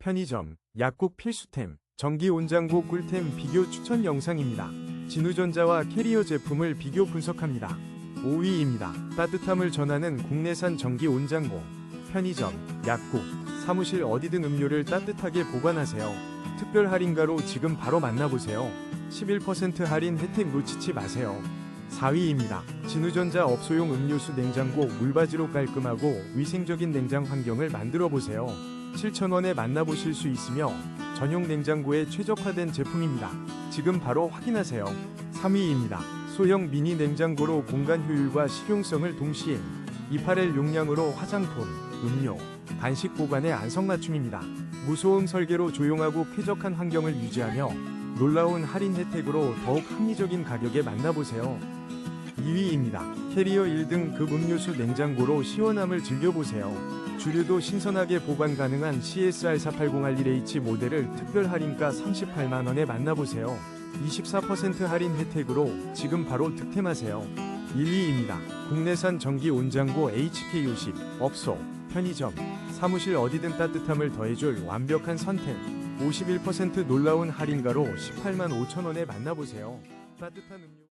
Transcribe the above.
편의점, 약국 필수템, 전기 온장고 꿀템 비교 추천 영상입니다. 진우전자와 캐리어 제품을 비교 분석합니다. 5위입니다. 따뜻함을 전하는 국내산 전기 온장고. 편의점, 약국, 사무실 어디든 음료를 따뜻하게 보관하세요. 특별 할인가로 지금 바로 만나보세요. 11% 할인 혜택 놓치지 마세요. 4위입니다. 진우전자 업소용 음료수 냉장고 물바지로 깔끔하고 위생적인 냉장 환경을 만들어 보세요. 7,000원에 만나보실 수 있으며 전용 냉장고에 최적화된 제품입니다. 지금 바로 확인하세요. 3위입니다. 소형 미니 냉장고로 공간 효율과 실용성을 동시에 28L 용량으로 화장품, 음료, 간식 보관에 안성맞춤입니다. 무소음 설계로 조용하고 쾌적한 환경을 유지하며 놀라운 할인 혜택으로 더욱 합리적인 가격에 만나보세요. 2위입니다. 캐리어 1등 급 음료수 냉장고로 시원함을 즐겨보세요. 주류도 신선하게 보관 가능한 CSR480R1H 모델을 특별 할인가 38만원에 만나보세요. 24% 할인 혜택으로 지금 바로 득템하세요. 1위입니다. 국내산 전기 온장고 HK50 업소, 편의점, 사무실 어디든 따뜻함을 더해줄 완벽한 선택. 51% 놀라운 할인가로 18만 5천원에 만나보세요. 따뜻한 음료